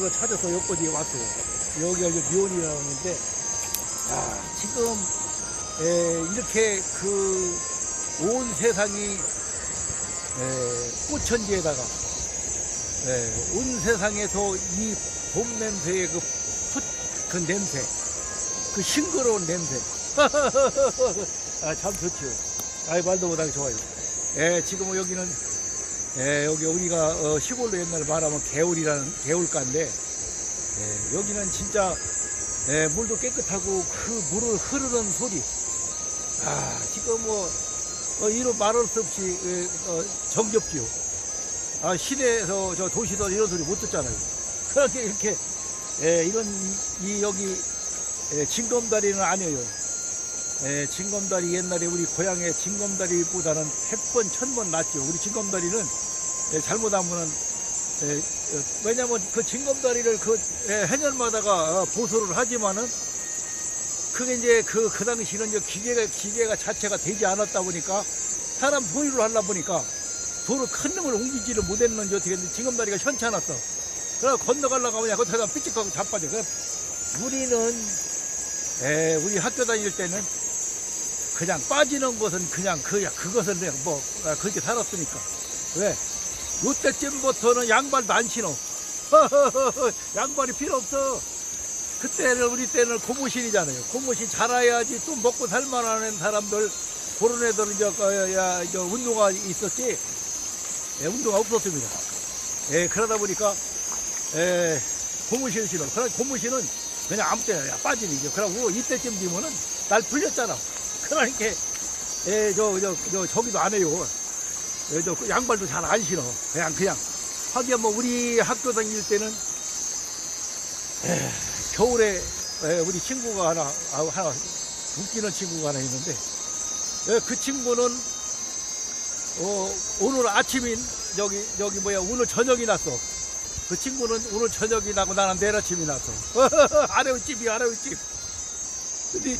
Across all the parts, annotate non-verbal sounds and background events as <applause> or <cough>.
해변으로 찾아서 여기까지 왔어요. 여기가 이제 미온이라는데, 아, 지금, 에, 이렇게 그, 온 세상이, 에, 꽃천지에다가, 에, 온 세상에서 이 봄 냄새의 그, 풋, 그 냄새, 그 싱그러운 냄새. <laughs> 아, 참 좋죠. 아이, 말도 못하게 좋아요. 예, 지금 여기는, 예, 여기 우리가 어, 시골로 옛날에 말하면 개울이라는, 개울가인데, 예, 여기는 진짜, 예, 물도 깨끗하고 그 물을 흐르는 소리. 아, 지금 뭐, 어, 이로 말할 수 없이, 예, 어, 정겹지요. 아, 시내에서 저 도시도 이런 소리 못 듣잖아요. 그렇게 이렇게, 예, 이런, 이, 이 여기, 예, 징검다리는 아니에요. 예, 징검다리 옛날에 우리 고향의 징검다리보다는 100번, 1000번 낫죠. 우리 징검다리는 예, 잘못하면은 예, 어, 왜냐면 그 징검다리를 그 예, 해년마다가 어, 보수를 하지만은 그게 이제 그, 그 당시는 이제 기계가, 기계가 자체가 되지 않았다 보니까 사람 소유를 하려 보니까 도로 큰 놈을 옮기지를 못했는지 어떻게 했는지 징검다리가 현찮았어. 그래 건너가려고 하면 거기다 삐찍하고 자빠져. 그래 우리는 에, 우리 학교 다닐 때는 그냥 빠지는 것은 그냥 그, 그것은 그냥 뭐, 아, 그렇게 살았으니까. 왜? 요때쯤부터는 양발도 안 신어. <laughs> 양발이 필요 없어. 그때는 우리 때는 고무신이잖아요. 고무신 자라야지 또 먹고 살만한 사람들, 그런 애들은 이제, 어, 야, 저 운동화 있었지. 예, 운동화 없었습니다. 예, 그러다 보니까, 예, 고무신 신어. 그래, 고무신은 그냥 아무 때나 야, 빠지니. 이제. 그러고 이때쯤 되면은 날 풀렸잖아. 그러니까, 예, 저, 저, 저, 저기도 안 해요. 예, 저, 양발도 잘 안 신어. 그냥, 그냥. 하기야 뭐, 우리 학교 다닐 때는, 에, 겨울에, 에, 우리 친구가 하나, 아, 하나, 웃기는 친구가 하나 있는데, 에, 그 친구는, 어, 오늘 아침인, 저기, 저기 뭐야, 오늘 저녁이 났어. 그 친구는 오늘 저녁이 나고 나는 내일 아침이 났어. <laughs> 아래우집이 아래우집. 근데,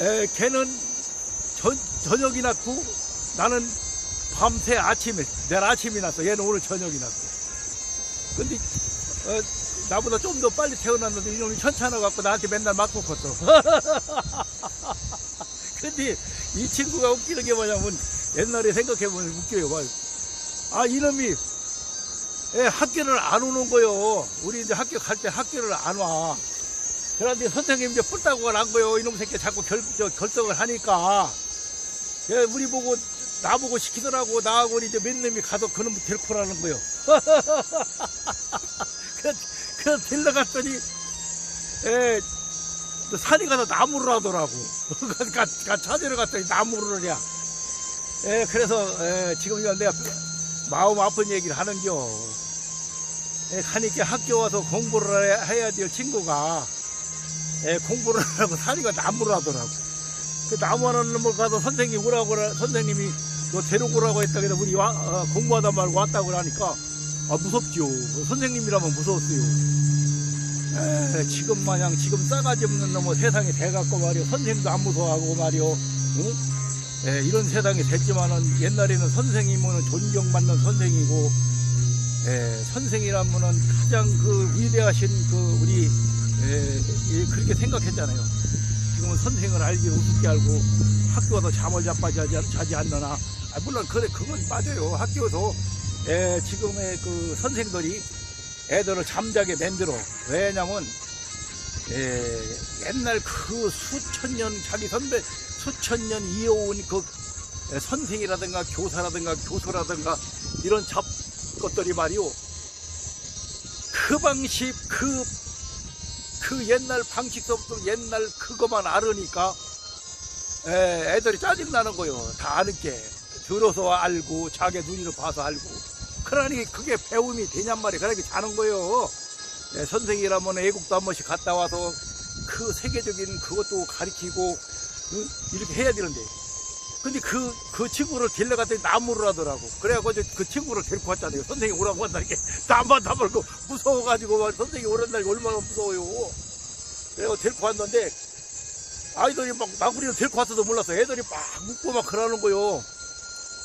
에, 걔는 저, 저녁이 났고 나는 밤새 아침에, 내일 아침이 났어. 얘는 오늘 저녁이 났어. 근데, 어, 나보다 좀 더 빨리 태어났는데 이놈이 천천해 갖고 나한테 맨날 맞고 컸어. <laughs> 근데 이 친구가 웃기는 게 뭐냐면 옛날에 생각해 보면 웃겨요. 막. 아, 이놈이 예, 학교를 안 오는 거요. 우리 이제 학교 갈 때 학교를 안 와. 그런데 선생님 이제 뿔따고 난 거요. 이놈 새끼 자꾸 결, 저, 결석을 하니까. 예, 우리 보고, 나보고 시키더라고. 나하고 이제 몇 놈이 가서 그놈 데리고라는 거요. <laughs> 그, 그, 데려갔더니, 예, 또 산에 가서 나무를 하더라고. 가, <laughs> 가, 가 찾으러 갔더니 나무를 하냐. 예, 그래서, 예, 지금 내가 마음 아픈 얘기를 하는겨. 예, 가니까 학교 와서 공부를 해- 해야 될 친구가 예, 공부를 하라고 사니까 나무를 하더라고. 그 나무 하는 놈을 가서 선생님 오라고 선생님이 너 데리고 오라고 했다 그래서 우리 와, 어, 공부하다 말고 왔다고 하니까 아 무섭죠. 선생님이라면 무서웠어요. 에, 지금 마냥 지금 싸가지 없는 놈은 세상에 돼갖고 말이요. 선생님도 안 무서워하고 말이요. 응? 예, 이런 세상이 됐지만은 옛날에는 선생님은 존경받는 선생이고 예, 선생이라면은 가장 그 위대하신 그 우리 예, 예, 그렇게 생각했잖아요. 지금은 선생을 알기 우습게 알고 학교에서 잠을 자빠지 하지- 자지 않느나 아, 물론 그래 그건 맞아요. 학교에서 예, 지금의 그 선생들이 애들을 잠자게 만들어 왜냐면 예, 옛날 그 수천 년 자기 선배 수천 년 이어온 그 예, 선생이라든가 교사라든가 교수라든가 이런 잡 것들이 말이요. 그 방식, 그, 그 옛날 방식서부터 옛날 그거만 알으니까 에, 애들이 짜증나는 거요. 다 아는 게. 들어서 알고, 자기 눈으로 봐서 알고. 그러니 그게 배움이 되냔 말이에요. 그러니까 자는 거요. 예, 선생이라면 애국도 한 번씩 갔다 와서 그 세계적인 그것도 가리키고 응? 이렇게 해야 되는데 근데 그, 그 친구를 데려갔더니 나무를 하더라고. 이제 그 친구를 데리고 왔잖아요. 선생님 오라고 한다니까. 나만 다 말고 무서워가지고 막 선생님 오란다니까 얼마나 무서워요. 그래서 데리고 왔는데 아이들이 막 나구리를 데리고 왔어도 몰랐어. 애들이 막 묻고 막 그러는 거요.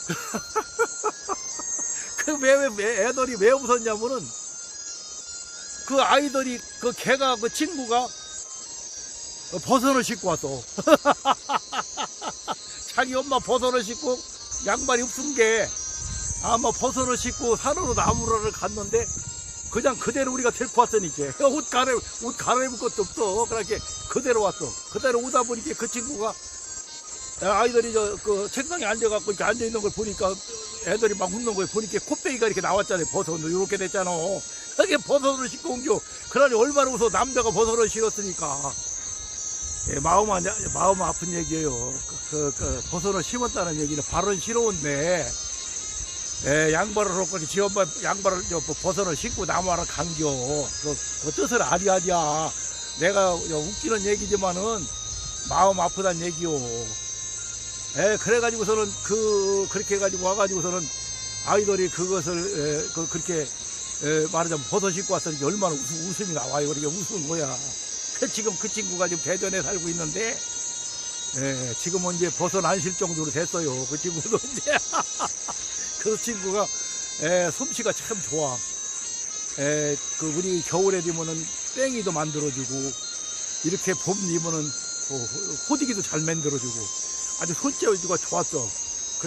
<laughs> 그 왜, 왜, 왜 애들이 왜 무섭냐면은 그 아이들이 그 걔가 그 친구가 버선을 신고 왔어. <laughs> 자기 엄마 버선을 신고 양말이 없은 게 아마 버선을 신고 산으로 나무를 갔는데 그냥 그대로 우리가 데리고 왔으니까 <laughs> 옷 갈아 옷 갈아입을 것도 없어. 그렇게 그대로 왔어. 그대로 오다 보니까 그 친구가 아이들이 저 그 책상에 앉아갖고 이렇게 앉아 있는 걸 보니까 애들이 막 웃는 걸 보니까 코빼기가 이렇게 나왔잖아요. 버섯도 이렇게 됐잖아. <laughs> 그게 버섯을 신고 온겨. 그러니 얼마나 웃어 남자가 버섯을 신었으니까. 예, 마음 안, 마음 아픈 얘기예요. 그, 그, 그 버섯을 심었다는 얘기는 발은 싫어온데 예, 양발을 놓고 지 엄마 양발을 저 버섯을 신고 나무하러 간겨. 그, 그 뜻을 아리아리야. 내가 웃기는 얘기지만은 마음 아프단 얘기요. 예, 그래가지고서는 그 그렇게 해가지고 와가지고서는 아이들이 그것을 예, 그, 그렇게 예, 말하자면 버섯 신고 왔더니 얼마나 웃음, 웃음이 나와요. 그렇게 웃은 거야. 그 <laughs> 지금 그 친구가 지금 대전에 살고 있는데 예, 지금은 이제 버섯 안실 정도로 됐어요. 그 친구도 <laughs> 이제 <laughs> 그 친구가 예, 솜씨가 참 좋아. 예, 그 우리 겨울에 되면은 땡이도 만들어주고 이렇게 봄 되면은 어, 호디기도 잘 만들어주고 아주 손재주가 좋았어.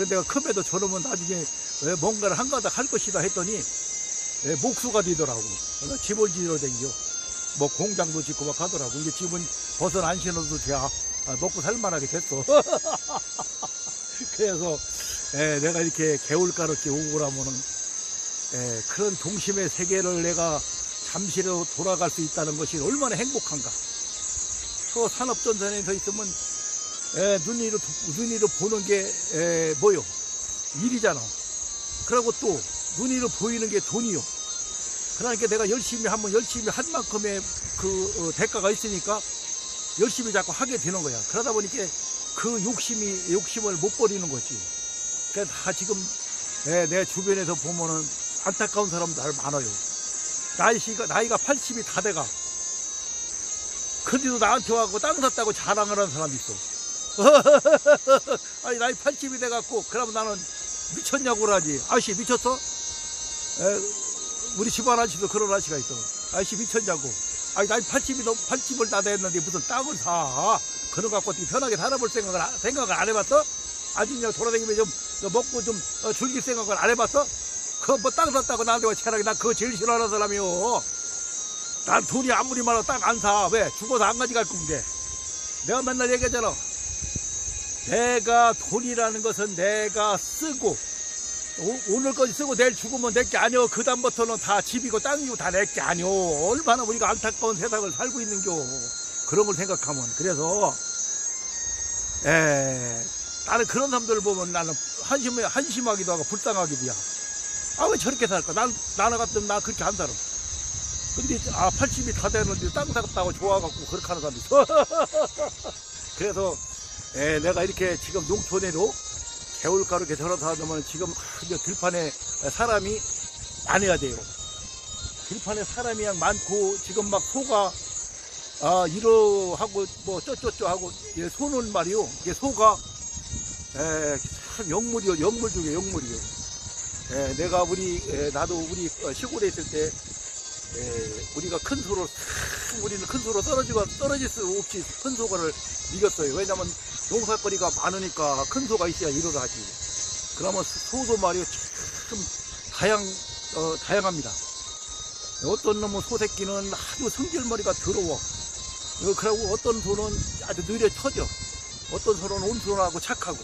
내가 컵에도 저러면 나중에 예, 뭔가를 한 가닥 할 것이다 했더니 예, 목수가 되더라고. 집을 지으러 댕겨. 뭐 공장도 짓고 막 하더라고. 이제 집은 벗은 안 신어도 돼. 아, 먹고 살만하게 됐어. <laughs> 그래서 예, 내가 이렇게 개울가롭게 오고 나면은 예, 그런 동심의 세계를 내가 잠시라도 돌아갈 수 있다는 것이 얼마나 행복한가. 저 산업전선에 서 있으면 예, 눈으로, 눈으로 보는 게, 예, 뭐요? 일이잖아. 그리고 또, 눈으로 보이는 게 돈이요. 그러니까 내가 열심히 하면 열심히 한 만큼의 그 어, 대가가 있으니까 열심히 자꾸 하게 되는 거야. 그러다 보니까 그 욕심이, 욕심을 못 버리는 거지. 그러니까 다 지금, 예, 내 주변에서 보면은 안타까운 사람들 많아요. 나이가, 나이가 80이 다 돼가. 근데도 나한테 와갖고 땅 샀다고 자랑을 하는 사람이 있어. <laughs> 아니 나이 80이 돼갖고 그러면 나는 미쳤냐고 그러지 아저씨 미쳤어? 에, 우리 집안 아저씨도 그런 아저씨가 있어. 아저씨 미쳤냐고. 아니 나이 80이 넘 80을 다 됐는데 무슨 땅을 사? 그런 거 갖고 어떻게 편하게 살아볼 생각을 안- 생각을 안 해봤어? 아직 그냥 돌아다니면 좀 먹고 좀 어, 즐길 생각을 안 해봤어? 그거 뭐땅 샀다고 나한테 와 체락이 나 그거 제일 싫어하는 사람이요. 난 돈이 아무리 많아도 땅안 사. 왜? 죽어서 안 가져갈 건데. 내가 맨날 얘기하잖아. 내가 돈이라는 것은 내가 쓰고 오, 늘까지 쓰고 내일 죽으면 내게 아니오 그 다음부터는 다 집이고 땅이고 다 내게 아니오 얼마나 우리가 안타까운 세상을 살고 있는겨 그런 걸 생각하면 그래서 에 나는 그런 사람들을 보면 나는 한심, 한심하기도 하고 불쌍하기도 해. 아, 왜 저렇게 살까? 난, 나나 같으면 나 그렇게 안 살아. 근데, 아, 80이 다 되는데 땅 샀다고 좋아갖고 그렇게 하는 사람이 있어. <laughs> 그래서, 에, 내가 이렇게 지금 농촌에로 이렇게 들어서 하면 지금 이제 들판에 사람이 많아야 돼요. 들판에 사람이 양 많고 지금 막 소가 아 이러하고 뭐 쪼쪼쪼 하고 예, 소는 말이요. 이게 소가 에, 참 영물이요. 영물 중에 영물이요. 에, 내가 우리 에, 나도 우리 어, 시골에 있을 때 에, 우리가 큰 소로 참 우리는 큰 소로 떨어지고 떨어질 수 없이 큰 소가를 이겼어요. 왜냐면 농사거리가 많으니까 큰 소가 있어야 일을 하지. 그러면 소도 말이요 참 다양 어, 다양합니다. 어떤 놈은 소 새끼는 아주 성질머리가 더러워. 어, 그리고 어떤 소는 아주 느려 터져. 어떤 소는 온순하고 착하고.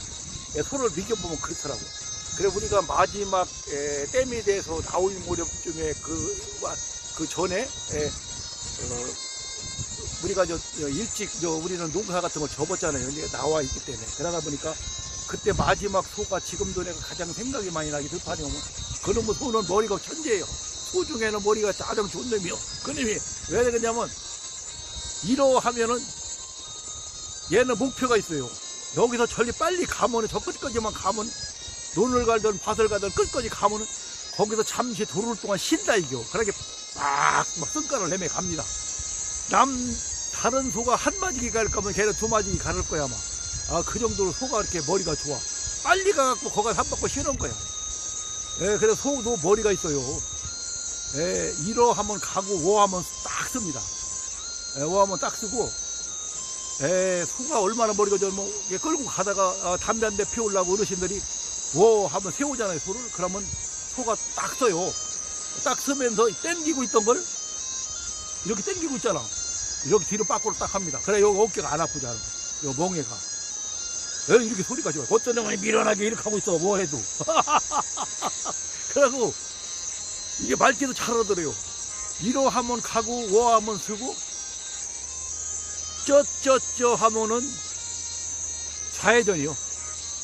예, 소를 비교보면 그렇더라고. 그래 우리가 마지막 에, 댐이 돼서 나올 무렵쯤에 그, 와- 그 전에 에, 어, 우리가 저, 저 일찍 저 우리는 농사 같은 걸 접었잖아요. 이제 나와 있기 때문에 그러다 보니까 그때 마지막 소가 지금도 내가 가장 생각이 많이 나게 들판에 오면 그놈의 소는 머리가 천재예요. 소 중에는 머리가 가장 좋은 놈이요. 그 놈이 왜 그러냐면 이러하면은 얘는 목표가 있어요. 여기서 저리 빨리 가면은 저 끝까지만 가면 논을 갈든 밭을 가든 끝까지 가면은 거기서 잠시 도를 동안 쉰다 이겨. 그렇게 막, 막 승가를 내매 갑니다. 남 다른 소가 한 마지기 갈 거면 걔는 두 마지기 가를 거야 아마. 아 그 정도로 소가 이렇게 머리가 좋아. 빨리 가갖고 거기 한 바퀴 쉬는 거야. 예, 그래서 소도 머리가 있어요. 에, 1호 하면 가고 5 하면 딱 씁니다. 에, 5 하면 딱 쓰고 에, 소가 얼마나 머리가 이렇게 끌고 가다가 아, 담배 한 대 피우려고 어르신들이 워 하면 세우잖아요 소를. 그러면 소가 딱 서요. 딱 서면서 땡기고 있던 걸 이렇게 땡기고 있잖아. 이렇게 뒤로 밖으로 딱 합니다. 그래 여기 어깨가 안 아프잖아. 요 멍에가. 에, 이렇게 소리가 좋아요 어떤 놈이 미련하게 이렇게 하고 있어? 뭐 해도. <laughs> 그래고 이게 말귀도 잘 얻어요. 이로 하면 가고 워 하면 쓰고 쩌쩌쩌 하면은 좌회전이요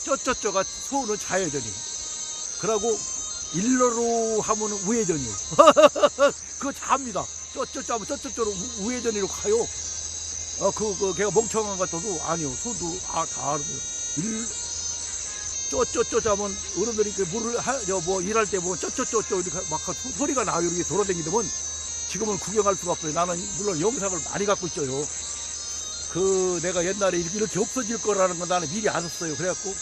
쩌쩌쩌가 소는 좌회전이요. 그러고 일러로 하면은 우회전이요. <laughs> 그거 잘합니다. 쩌쩌쩌 하면 쩌쩌쩌로 우- 우회전으로 가요. 어, 그, 그, 걔가 멍청한 것 같아도 아니요. 소도 아, 다 알아요. 일, 쪼쪼쪼 하면 어른들이 그 물을 하, 저, 뭐 일할 때 보면 쪼쪼쪼쪼 이렇게 막 소- 소리가 나요. 이렇게 돌아다니면 지금은 구경할 수가 없어요. 나는 물론 영상을 많이 갖고 있어요 그 내가 옛날에 이렇게, 없어질 거라는 건 나는 미리 알았어요 그래갖고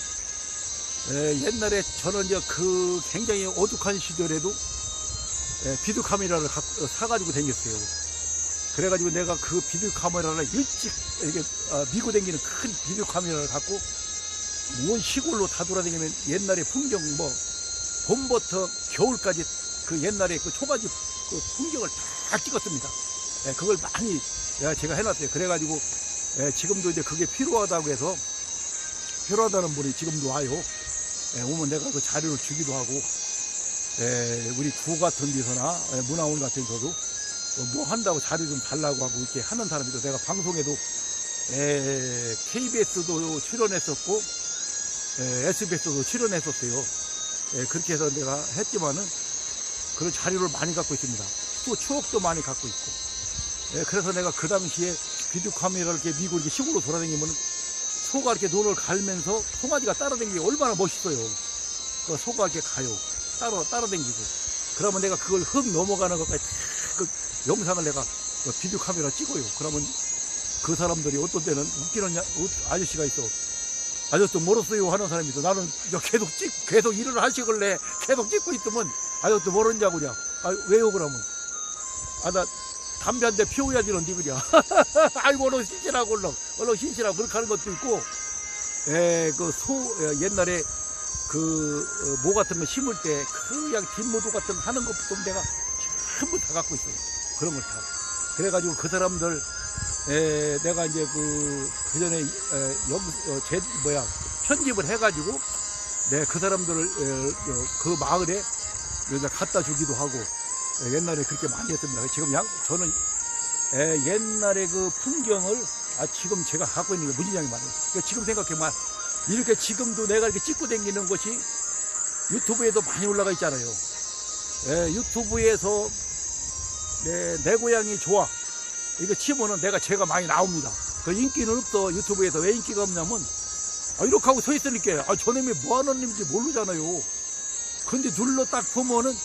에, 옛날에 저는 이제 그 굉장히 어둑한 시절에도 에, 비드 카메라를 갖- 어, 사가지고 다녔어요 그래가지고 내가 그 비드 카메라를 일찍 이렇게 어, 미고 다니는 큰 비드 카메라를 갖고 온 시골로 다 돌아다니면 옛날에 풍경 뭐 봄부터 겨울까지 그 옛날에 그 초가집 그 풍경을 다 찍었습니다. 예, 그걸 많이 예, 제가 해놨어요. 그래가지고 예, 지금도 이제 그게 필요하다고 해서 필요하다는 분이 지금도 와요. 예, 오면 내가 그 자료를 주기도 하고 예, 우리 구 같은 데서나 예, 문화원 같은 데서도 어, 뭐 한다고 자료 좀 달라고 하고 이렇게 하는 사람들도 내가 방송에도 예, KBS도 출연했었고 예, SBS도 출연했었어요. 예, 그렇게 해서 내가 했지만은 그런 자료를 많이 갖고 있습니다. 또 추억도 많이 갖고 있고. 예, 그래서 내가 그 당시에 비디오 카메라를 이렇게 미고 이렇게 시골로 돌아다니면 소가 이렇게 눈을 갈면서 송아지가 따라다니는 게 얼마나 멋있어요. 그 소가 이렇게 가요. 따라, 따라다니고. 그러면 내가 그걸 흙 넘어가는 것까지 다그 영상을 내가 그 비디오 카메라 찍어요. 그러면 그 사람들이 어떤 때는 웃기는 아저씨가 있어. 아저씨 멀었어요 하는 사람이 있어. 나는 계속 찍, 계속 일을 하시길래 계속 찍고 있으면 아저씨 멀었냐고 그냥. 아, 왜요 그러면? 아, 나 담배 한 대 피워야 되는데 그냥. <laughs> 아이고, 얼른 신실하고 얼른, 얼른 신실하고 그렇게 하는 것도 있고. 에, 그 소, 에, 옛날에 그, 어, 모 같은 거 심을 때 그냥 뒷모도 같은 거 하는 것부터 내가 전부 다 갖고 있어요. 그런 걸 다. 그래가지고 그 사람들, 에, 내가 이제 그, 그 전에, 에, 영, 어, 제, 뭐야, 편집을 해가지고, 네, 그 사람들을, 에, 어, 그 마을에 갖다 주기도 하고, 에, 옛날에 그렇게 많이 했습니다. 지금 양, 저는, 에, 옛날에 그 풍경을, 아, 지금 제가 갖고 있는 게 무지장이 많아요. 그러니까 지금 생각해보면, 이렇게 지금도 내가 이렇게 찍고 다니는 것이 유튜브에도 많이 올라가 있잖아요. 에, 유튜브에서 내, 내 고향이 좋아. 이거 치면은 내가 제가 많이 나옵니다. 그 인기는 없어. 유튜브에서 왜 인기가 없냐면, 아, 이렇게 하고 서 있으니까, 아, 저놈이 뭐 하는 놈인지 모르잖아요. 근데 눌러 딱 보면은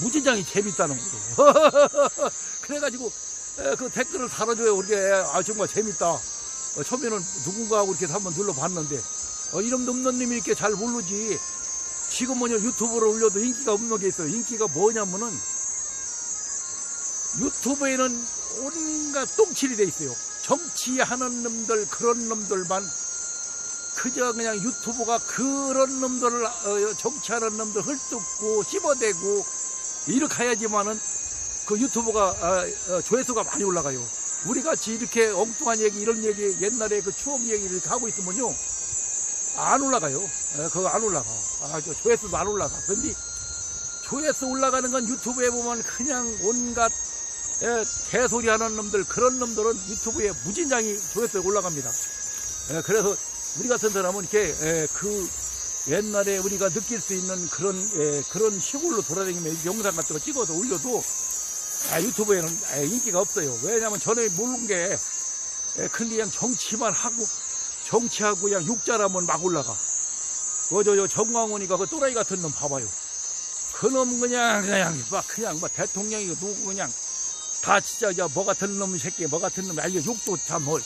무진장이 재밌다는 거죠. <laughs> 그래가지고, 에, 그 댓글을 달아줘요. 우리 아, 정말 재밌다. 어, 처음에는 누군가하고 이렇게 한번 눌러봤는데, 어, 이름도 없는 놈이 이렇게 잘 모르지. 지금은 유튜브를 올려도 인기가 없는 게 있어요. 인기가 뭐냐면은, 유튜브에는 온갖 똥칠이 돼 있어요. 정치하는 놈들 그런 놈들만 그저 그냥 유튜브가 그런 놈들을 어, 정치하는 놈들 헐뜯고 씹어대고 이렇게 해야지만은 그 유튜브가 어, 어, 조회수가 많이 올라가요. 우리 같이 이렇게 엉뚱한 얘기 이런 얘기 옛날에 그 추억 얘기를 하고 있으면요 안 올라가요. 에, 그거 안 올라가. 아, 저 조회수도 안 올라가. 근데 조회수 올라가는 건 유튜브에 보면 그냥 온갖 예, 개소리 하는 놈들, 그런 놈들은 유튜브에 무진장이 조회수에 올라갑니다. 예, 그래서 우리 같은 사람은 이렇게, 예, 그 옛날에 우리가 느낄 수 있는 그런, 예, 그런 시골로 돌아다니면 영상 같은 거 찍어서 올려도 아, 유튜브에는 아, 인기가 없어요. 왜냐면 전에 모르는 게, 예, 그냥 정치만 하고, 정치하고 그냥 육자라면 막 올라가. 그, 저, 저, 정광훈이가 그 또라이 같은 놈 봐봐요. 그놈 그냥, 그냥, 막, 그냥, 막 대통령이고 누구 그냥, 다 진짜 저뭐 같은 놈 새끼 뭐 같은 놈 알려 욕도 참 뭘.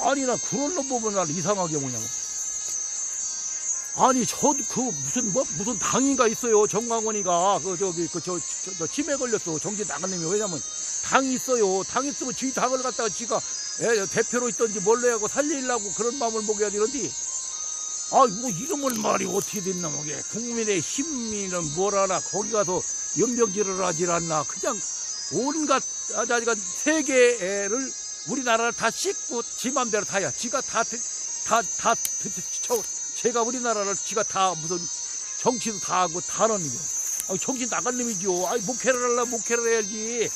아니 나 그런 놈 보면 난 이상하게 뭐냐면 아니 저 그 무슨 뭐 무슨 당인가 있어요 정광원이가 그 저기 그저 저, 저 치매 걸렸어 정신 나간 놈이 왜냐면 당이 있어요 당 있으면 지 당을 갖다가 지가 예, 대표로 있던지 뭘로 하고 살리려고 그런 마음을 먹여야 되는데 아뭐 이름을 말이 어떻게 됐나 뭐게 국민의 힘이는 뭘 알아 거기 가서 연병질을 하질 않나 그냥 온갖 아자가 세계를 우리나라를 다 씻고 지 맘대로 다야 지가 다다다 제가 우리나라를 지가 다 무슨 정치도 다 하고 다 하는 놈이요. 아, 정신 나간 놈이죠. 아이, 목회를 하려 목회를 해야지.